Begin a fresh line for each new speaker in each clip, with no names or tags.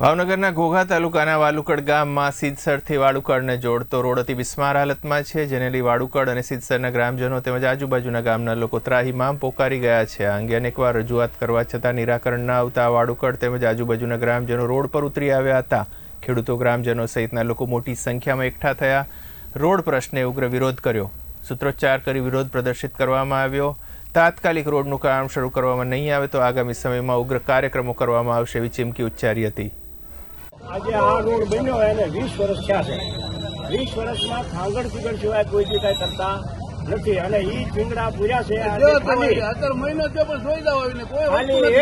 ભાવનગરના ઘોઘા તાલુકાના વાલુકડ ગામમાં સિદ્ધસરથી વાળુકડને જોડતો રોડ અતિ બિસ્માર હાલતમાં છે. જેને લઈ વાળુકડ અને સિદ્ધસરના ગ્રામજનો તેમજ આજુબાજુના ગામના લોકો ત્રાહીમામ પોકારી ગયા છે. આ અંગે અનેકવાર રજૂઆત કરવા છતાં નિરાકરણ ન આવતા વાળુકડ તેમજ આજુબાજુના ગ્રામજનો રોડ પર ઉતરી આવ્યા હતા. ખેડૂતો ગ્રામજનો સહિતના લોકો મોટી સંખ્યામાં એકઠા થયા. રોડ પ્રશ્ને ઉગ્ર વિરોધ કર્યો. સૂત્રોચ્ચાર કરી વિરોધ પ્રદર્શિત કરવામાં આવ્યો. તાત્કાલિક રોડનું કામ શરૂ કરવામાં નહીં આવે તો આગામી સમયમાં ઉગ્ર કાર્યક્રમો કરવામાં આવશે એવી ચીમકી ઉચ્ચારી હતી.
આજે આ રોડ બન્યો એને વીસ વર્ષ થયા છે. વીસ વર્ષમાં ખાંગડ પીગળ સિવાય કોઈ બી કાંઈ કરતા નથી. અને ઈ ચીંગડા પૂર્યા છે ખાલી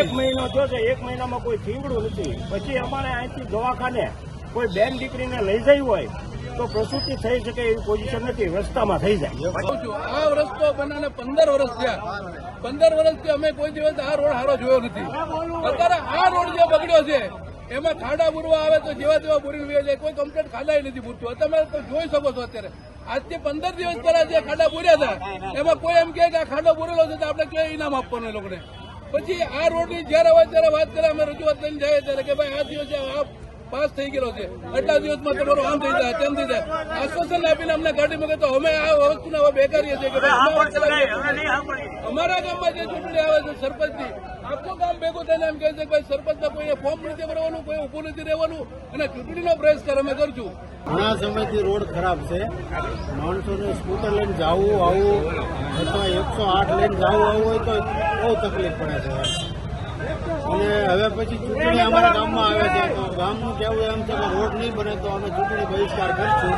એક મહિનો થયો છે એક મહિનામાં કોઈ ચીંગડું નથી. પછી અમારે અહીંથી દવાખાને કોઈ બેન દીકરીને લઈ જઈ હોય તો પ્રસૂતિ થઈ શકે એવી પોઝિશન નથી રસ્તામાં થઈ જાય.
આ રસ્તો બનાને પંદર વર્ષ થયા. પંદર વર્ષથી અમે કોઈ દિવસ આ રોડ હારો જોયો નથી. અત્યારે આ રોડ જે બગડ્યો છે એમાં ખાડા બુરવા આવે તો જેવા તેવા બુરી જાય કોઈ કમ્પ્લેટ ખાડા નથી બુરતું તમે તો જોઈ શકો છો અત્યારે. આજથી પંદર દિવસ પહેલા જે ખાડા બુર્યા હતા એમાં કોઈ એમ કે આ ખાડો બુરેલો છે તો આપણે કઈ ઇનામ આપવાનું એ લોકોને. પછી આ રોડની જયારે હોય ત્યારે વાત કરે અમે રજૂઆત લઈને જાય ત્યારે કે ભાઈ આ દિવસે આ પાસ થઈ ગયેલો છે. આટલા દિવસમાં તમારો આમ થઈ જાય તેમ થઈ જાય. આશ્વાસન આપીને અમને ગાડી મૂકે તો અમે આ વસ્તુને હવે બેકારીએ છીએ કે. અમારા ગામમાં જે ચૂંટણી આવે છે સરપંચની આખું ગામ ભેગું થઈને એમ કહે છે કે ભાઈ સરપંચના કોઈ ફોર્મ નથી ભરવાનું કોઈ ઉભું નથી રહેવાનું અને ચૂંટણીનો બહિષ્કાર અમે કરશું.
ઘણા સમયથી રોડ ખરાબ છે. માણસોને સ્કૂટર લઈને જવું આવવું અથવા એકસો આઠ લઈને જવું આવવું હોય તો બહુ તકલીફ પડે છે. અને હવે પછી ચૂંટણી અમારા ગામમાં આવે છે. તો ગામનું કહેવું એમ છે કે રોડ નહીં બને તો અમે ચૂંટણી બહિષ્કાર કરશું.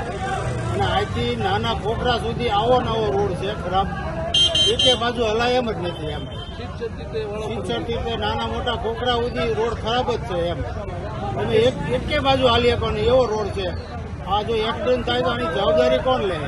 અને આજથી નાના કોકરા સુધી આવો નવો રોડ છે ખરાબ. એકે બાજુ હલાય એમ જ નથી એમ. સિત્સરથી તે નાના મોટા કોકરા સુધી રોડ ખરાબ જ છે એમ. તમે એક એકે બાજુ હાલી શકો એવો રોડ છે. આ જો એક્સિડન્ટ થાય તો આની જવાબદારી કોણ લે?